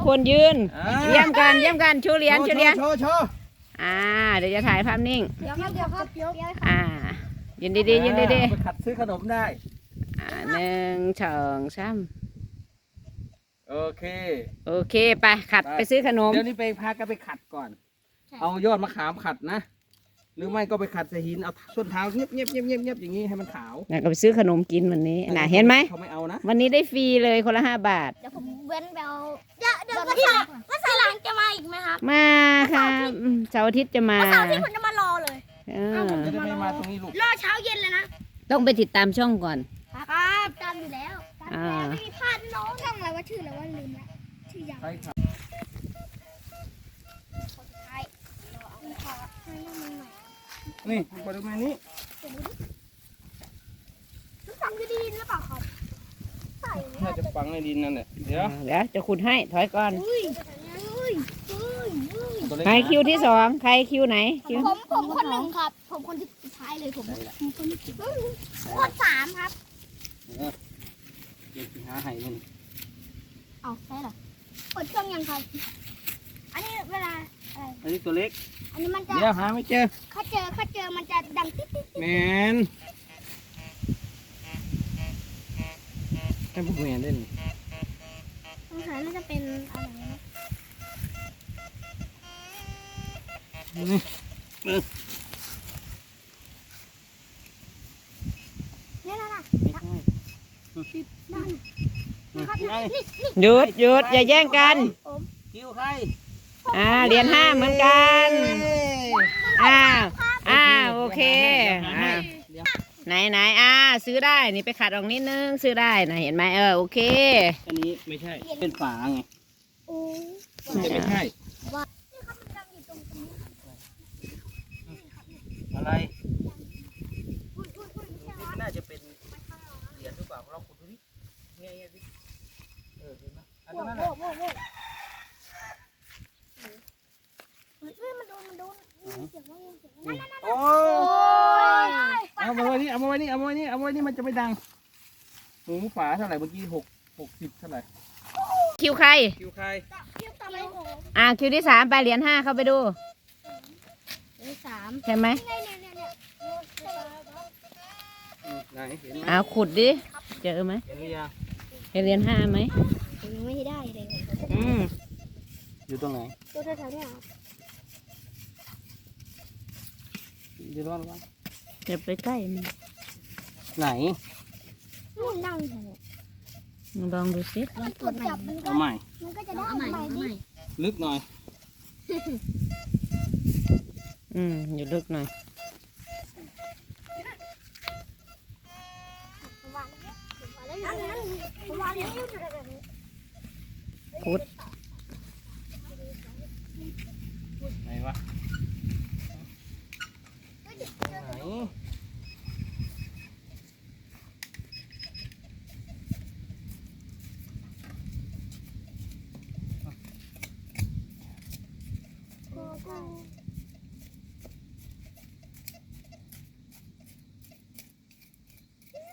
อ่าทุกคนยืน อ่า เยี่ยมกันเยี่ยมกันชูเหรียญชูเหรียญโชว์โชว์ อ่า เดี๋ยวจะถ่ายภาพนิ่ง เดี๋ยวครับเดี๋ยวครับเดี๋ยวอ่า ยืนดีๆยืนดีอ่าไปขัดซื้อขนมได้ๆอ่าหนึ่งสองสามโอเค โอเค ไปขัดไปไปซื้อขนม เดี๋ยวนี้ไปพากันไปขัดก่อน เอายอดมะขามขัดนะ หรือไม่ก็ไปขัดใส่หินเอาส้นเท้าเงียบเงียบเงียบเงียบเงียบอย่างนี้ให้มันขาวแล้วก็ไปซื้อขนมกินวันนี้น่ะเห็นไหมเขาไม่เอานะวันนี้ได้ฟรีเลยคนละห้าบาท เดี๋ยวผมเว้นไปเอาเดี๋ยวเดี๋ยวภาษาภาษาหลังจะมาอีกไหมครับมาค่ะอืมเสาร์อาทิตย์จะมาภาษาที่ผมจะมารอเลย เออจะได้ไม่มาตรงนี้ลูกรอเช้าเย็นเลยนะต้องไปติดตามช่องก่อน ครับตามอยู่แล้วตามอยู่แล้วอ่าไม่มีพลาดน้องช่องอะไรว่าชื่ออะไรว่าลืมแล้วชื่อยาว ใช่ครับ สุดท้ายเราเอาขอให้น้องมึงห น่อยนี่บริเวณนี้เดี๋ยวดูดิทุกฝังจะดีหรือเปล่าครับใส่น่าจะฝังในดินนั่นแหละเดี๋ยวเดี๋ยวจะขุดให้ถอยก่อนอุ้ยอุ้ยอุ้ยอุ้ยตัวเล็กใครคิวที่สองใครคิวไหนคิวผมผมคนหนึ่งครับ ผมคนที่สุดท้ายเลยผมผมคนที่สิบคนสามครับเออเดี๋ยวหาให้มันเอาใช่เหรอเปิดเครื่องยังครับ อันนี้เวลา อะไรอันนี้ตัวเล็ก อันนี้มันจะเดี๋ยวหาไม่เจอถ้าเจอถ้าเจอมันจะดังติ๊ดติ๊ดแมนให้พวกแมนเล่นสงสัยน่าจะเป็นอะไรนะนี่เนี่ยนะนะไม่ใช่นั่นนี่นะครับไงนี่นี่หยุดหยุดอย่าแย่งกันคิวใคร อ่าเหรียญห้าเหมือนกันอ้าวอ้าวโอเคอ่าเดี๋ยวไหนไหนอ่า ซื้อได้นี่ไปขัดออกนิดนึงซื้อได้นะเห็นไหมเออโอเคอันนี้ไม่ใช่เป็นฝาไงโอ้ไม่ใช่ไม่ใช่นี่ครับมันดังอยู่ตรงนี้อะไรอุ้ยอุ้ยอุ้ยไม่ใช่วะน่าจะเป็นเหรียญหรือเปล่าเราขุดดูดิเงี้ยเงี้ยดิเออเห็นไหมอันโว้นั้น โว้ น่ะ โว้โว้เฮ้ยเฮ้ยมันโดนมัน โดนเสียงว่าเสียงว่านั่นนั่นโอ้ยเอามาไว้นี่เอามาไว้นี่เอามาไว้นี่เอามาไว้นี่มันจะไม่ดังหูฝาเท่าไหร่เมื่อกี้หกหกสิบเท่าไหร่คิวใคร คิวใครเทียบตามไปผมอ่าคิวที่สามไปเหรียญห้าเข้าไปดูเลยสามใช่ไหมเนี่ยเนี่ยเนี่ยเนี่ยอืมไหนเห็นไหมอ่าขุดดิ เจอไหมเห็นหรือยังเห็นเหรียญห้าไหมผมยังไม่ได้เลยอืมอยู่ตรงไหนตัวแถวๆเนี่ย ครับอยู่ตรงไหนจะไปใกล้มันไหนนู่นนั่งอยู่ลองดูสิมันกดจับมันก็เอาใหม่ มันก็จะได้ใหม่ดิลึกหน่อย อืมอยู่ลึกหน่อยผมวางแล้วผมวางแล้วผมวางแล้วอยู่แบบนี้ขุดไหนวะ ไหน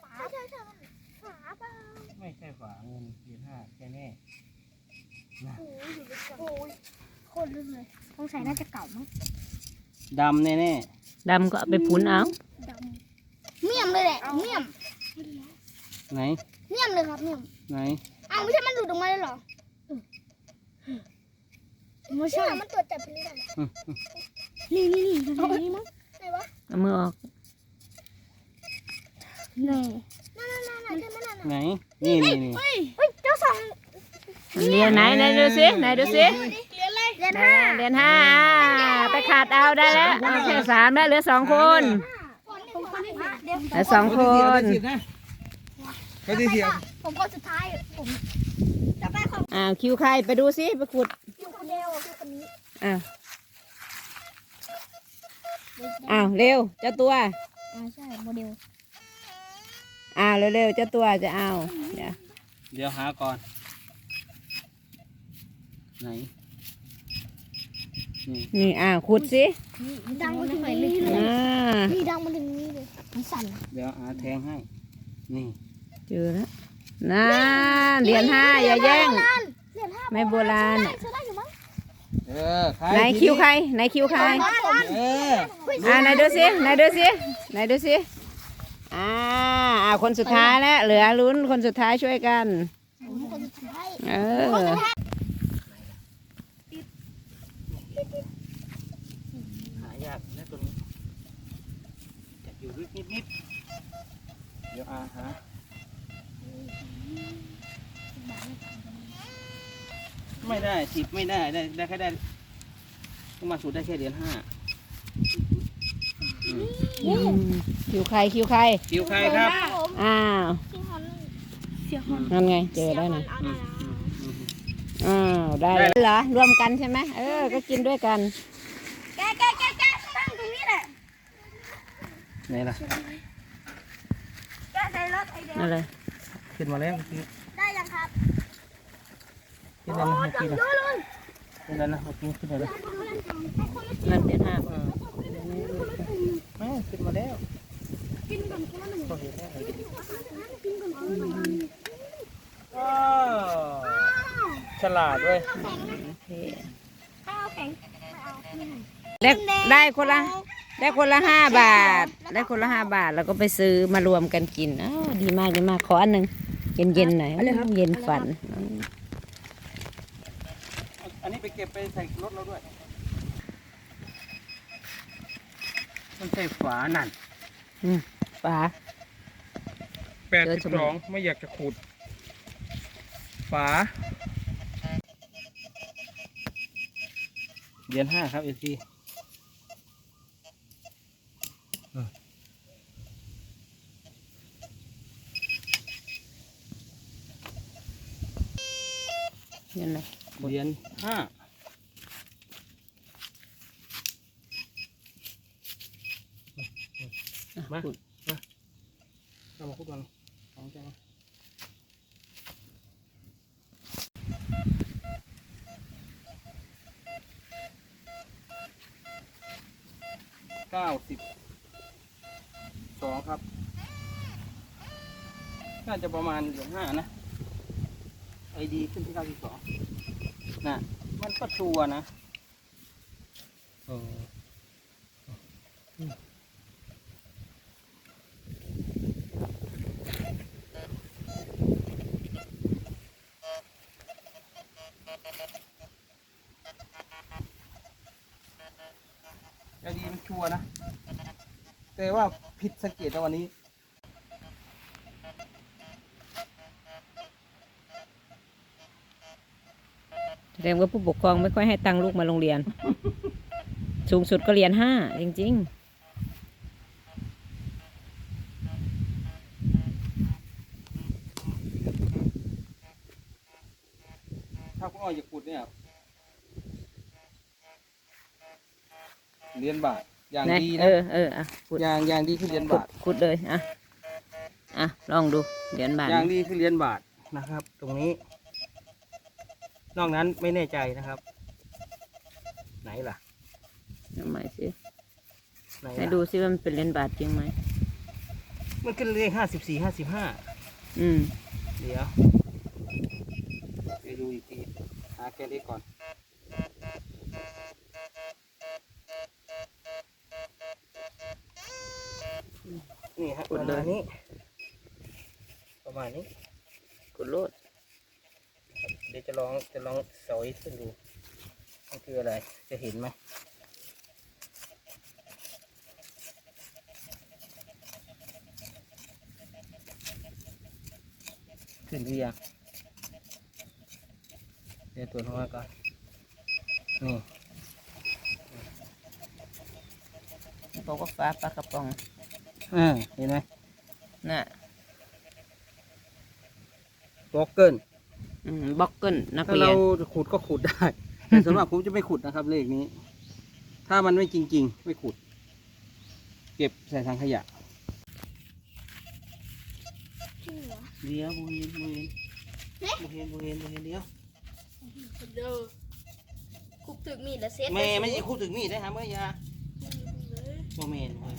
ฝาเธอเธอฝาเปล่าไม่ใช่ฝาเงินเหรียญห้าแค่แน่โอ้ยอยู่ลึกโอ้ยโคตรลึกเลยสงสัยน่าจะเก่ามั้งดำแน่แน่ ดำก็เอาไปพุนเอาดำเมี่ยมเลยแหละเมี่ยมๆไหน เมี่ยมเลยครับเมี่ยมไหนอ้าวไม่ใช่มันหลุดออกมาเลยเหรอไม่ใช่มันตัวจับไปเลยอืมนี่นี่นี่ตรงนี้มั้งไหนวะเอามือออกนี่นั่นนั่นนั่นนั่นใช่ไหมนั่นไหนนี่นี่นี่เฮ้ยเฮ้ยเจ้าสองเหรียญไหนไหนดูสิไหนดูสิ เหรียญอะไรเหรียญได้ห้าเหรียญห้าอ่าไปขาดเอาได้แล้วเอาแค่สามได้เหลือสองคนผมคนที่ห้าเดี๋ยวเหลือสองคนเขาที่เสียบผมคนสุดท้าย ผมจะไปของอ่าคิวใครไปดูสิไปขุดอยู่คนเดียวอยู่คนนี้อ่าอ้าวเร็วเจ้าตัว อ่าใช่โมเดลอ้าวเร็วๆเจ้าตัวจะเอาเดี๋ยวเดี๋ยวหาก่อน ไหน นี่นี่อ้าวขุดสิดังมาถึงนี้เลยอ่านี่ดังมาถึงนี้เลยมันสั่นเดี๋ยวหาแทงให้ นี่เจอแล้วนั่นเหรียญห้าอย่าแย่งนั่นเหรียญห้าไม้โบราณได้อะซื้อได้อยู่มั้งเออใครไหนคิวใครไหนคิวใครเอออ่าไหนดูสิไหนดูสิไหนดูสิอ่าอ่าคนสุดท้ายแล้วเหลือลุ้นคนสุดท้ายช่วยกันผมคนสุดท้ายเออ หายากนะตัวนี้ จะอยู่ลึกนิดนิดๆเดี๋ยวอาหาไม่ได้สิบไม่ได้ได้ได้แค่ได้ต้องมาสูตรได้แค่เหรียญห้าอืมคิวใครคิวใครคิวใครครับผมอ้าวพี่ฮอนเสียฮอนนั่นไงเจอแล้วนะเอาอืได้มอืมอืมอ้าวได้เหรอรวมกันใช่ไหมเออ ก็กินด้วยกัน แกแกแกแกตั้งตรงนี้แหละ ไหนล่ะแกใส่รถไอเดียนั่นเลยขึ้นมาแล้วเมื่อกี้ได้ยังครับขึ้นแล้วนะเมื่อกี้นะเยอะเลยขึ้นแล้วนะเมื่อกี้ขึ้นแล้วนะนั่นเดี๋ยวห้าเออแม่ขึ้นมาแล้วกินก่อนคนละหนึ่งก็เห็นแล้วกินก่อนคนละหนึ่งว้าวฉลาดด้วยโอเคถ้าเอาแข็งไม่เอาไม่ให้ได้ได้คนละได้คนละห้าบาท ได้คนละห้าบาทแล้วก็ไปซื้อมารวมกันกินอ้าวดีมากดีมากขออันหนึ่งเย็นเย็นๆหน่อยเย็นฝัน อันนี้ไปเก็บไปใส่รถเราด้วย มันใส่ฝานั่นป๋า แปดสิบสองไม่อยากจะขุด ฝาเหรียญห้าครับเอซี เย็นเลยเหรียญห้ามาขุดเอามาคุดกันสองแก้วเก้าสิบสองครับ น่าจะประมาณเหรียญห้านะ ไอดีขึ้นที่เก้าสิบสองน่ะมันก็ชัวร์นะเอออืมไอดีมันชัวร์นะ แต่ว่าผิดสังเกตแล้ววันนี้ แสดงว่าผู้ปกครองไม่ค่อยให้ตังค์ลูกมาโรงเรียน สูงสุดก็เรียนห้าจริงถ้าคุณอ้อยจะขุดเนี่ยเหรียญบาทอย่างๆนะดีเอนะอเอออะขุดอย่างอย่างดีคือเหรียญขุดบาท ขุดเลยอะอะลองดูเหรียญบาทอย่างดีคือเหรียญบาทนะครับ ตรงนี้ นอกนั้นไม่แน่ใจนะครับ ไหนล่ะทำไมสิไหนให้ล่ะดูซิว่ามันเป็นเหรียญบาทจริงไหม มันขึ้นเลขห้าสิบสี่ห้าสิบห้าอืม เดี๋ยวไปดูอีกทีหาแกนเล็กก่อน นี่ฮะประมาณนี้ประมาณนี้ขุดโลดเดี๋ยว จะลองจะลองสอยขึ้นดูมันคืออะไรจะเห็นไหมขึ้นหรือยังเดี๋ยวตรวจหัวก่อนนี่บอกว่าฟ้าปลากระป๋องอ่าเห็นไหมน่ะบล็อกเกิลอืม บล็อกเกิลนักถ้าเรียเรานขุดก็ขุดได้ แต่สำหรับผมจะไม่ขุดนะครับ เลขนี้ ถ้ามันไม่จริง ๆ ไม่ขุด เก็บใส่ถังขยะจริงเหรอเดี๋ยวบูเห็นบูเห็นบูเห็นบูเห็นบูเห็นเดี๋ยวเด้อคุบถึกมีดแล้วเซ็ตแม่ไม่ใช่คู่ถึงนี่ได้ฮะเมื่อยาโมเมนเว้ย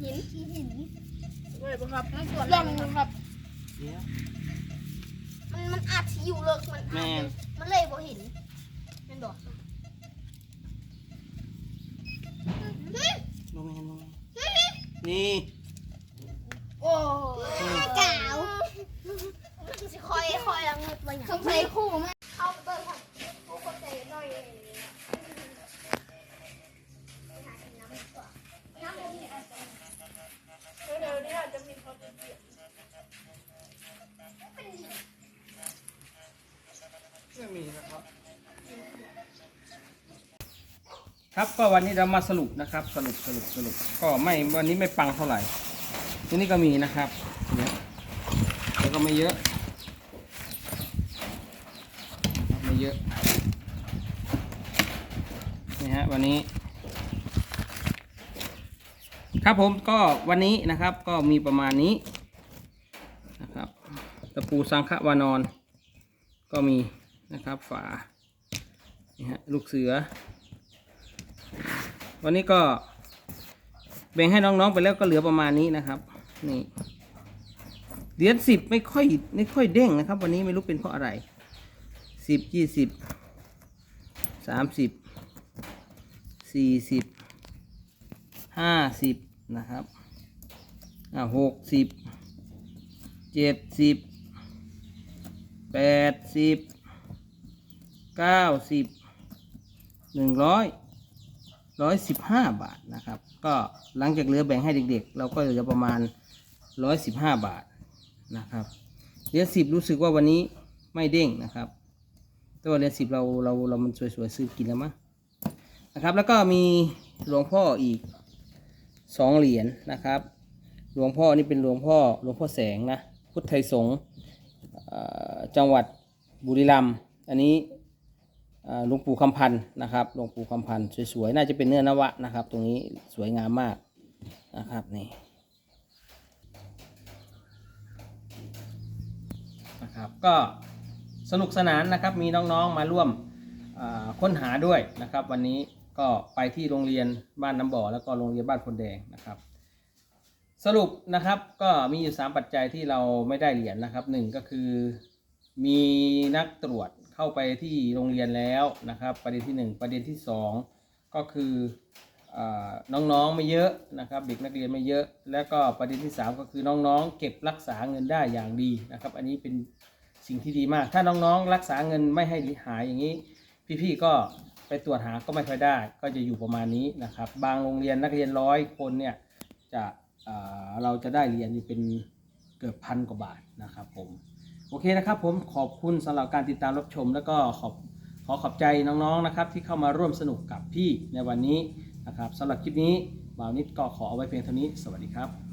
หินหินเลยบ่ครับไม่ส่วนลองดูครับเดี๋ยว มันมันอาจสิอยู่เลิกมันอาจแม่น มันเลยบ่เห็นแม่นบ่โนแมนโนแมนนี่ โอ้กาวสิคอยคอยละเงิดบ่หยัง สงสัยคู่มั้ย ครับก็วันนี้เรามาสรุปนะครับ สรุปสรุปสรุปก็ไม่วันนี้ไม่ปังเท่าไหร่ที่นี่ก็มีนะครับเนี่ยแต่ก็ไม่เยอะไม่เยอะนี่ฮะวันนี้ ครับผมก็วันนี้นะครับก็มีประมาณนี้นะครับตะปูสังฆวานอน ก็มีนะครับฝานี่ฮะลูกเสือ วันนี้ก็แบ่งให้น้องๆไปแล้วก็เหลือประมาณนี้นะครับ นี่เหรียญสิบไม่ค่อยไม่ค่อยเด้งนะครับ วันนี้ไม่รู้เป็นเพราะอะไรสิบยี่สิบสามสิบสี่สิบห้าสิบนะครับอ่าหกสิบเจ็ดสิบแปดสิบเก้าสิบหนึ่งร้อย ร้อยสิบห้าบาทนะครับ ก็หลังจากเหลือแบ่งให้เด็กๆ เราก็เหลือประมาณร้อยสิบห้าบาทนะครับเหรียญสิบรู้สึกว่าวันนี้ไม่เด้งนะครับแตัวาเหรียญสิบเราเราเรามันสวยๆซื้อกินแล้วมั้งนะครับ แล้วก็มีหลวงพ่ออีกสองเหรียญนะครับ หลวงพ่อนี่เป็นหลวงพ่อหลวงพ่อแสงนะพุทธไทยสงฆ์จังหวัดบุรีรัมย์อันนี้ หลวงปู่คำพันธ์นะครับหลวงปู่คำพันธ์สวยๆน่าจะเป็นเนื้อนวะนะครับ ตรงนี้สวยงามมากนะครับนี่นะครับก็สนุกสนานนะครับมีน้องๆมาร่วมค้นหาด้วยนะครับ วันนี้ก็ไปที่โรงเรียนบ้านน้ำบ่อ แล้วก็โรงเรียนบ้านพลแดงนะครับ สรุปนะครับก็มีอยู่ 3 ปัจจัยที่เราไม่ได้เหรียญนะครับหนึ่งก็คือมีนักตรวจ เข้าไปที่โรงเรียนแล้วนะครับ ประเด็นที่ 1 ประเด็นที่ 2 ก็คืออน้องๆไม่เยอะนะครับ เด็กนักเรียนไม่เยอะ แล้วก็ประเด็นที่ 3 ก็คือน้องๆ เก็บรักษาเงินได้อย่างดีนะครับ อันนี้เป็นสิ่งที่ดีมาก ถ้าน้องๆ รักษาเงินไม่ให้หายอย่างนี้ พี่ๆก็ไปตรวจหาก็ไม่ค่อยได้ ก็จะอยู่ประมาณนี้นะครับ บางโรงเรียนนักเรียนร้อยคนเนี่ยจะเราจะได้เรียญอยู่เป็นเกือบพันกว่าบาทนะครับผม โอเคนะครับผมขอบคุณสำหรับการติดตามรับชม แล้วก็ขอบขอขอบใจน้องๆนะครับที่เข้ามาร่วมสนุกกับพี่ในวันนี้นะครับสำหรับคลิปนี้บ่าวนิดก็ขอเอาไว้เพียงเท่านี้ สวัสดีครับ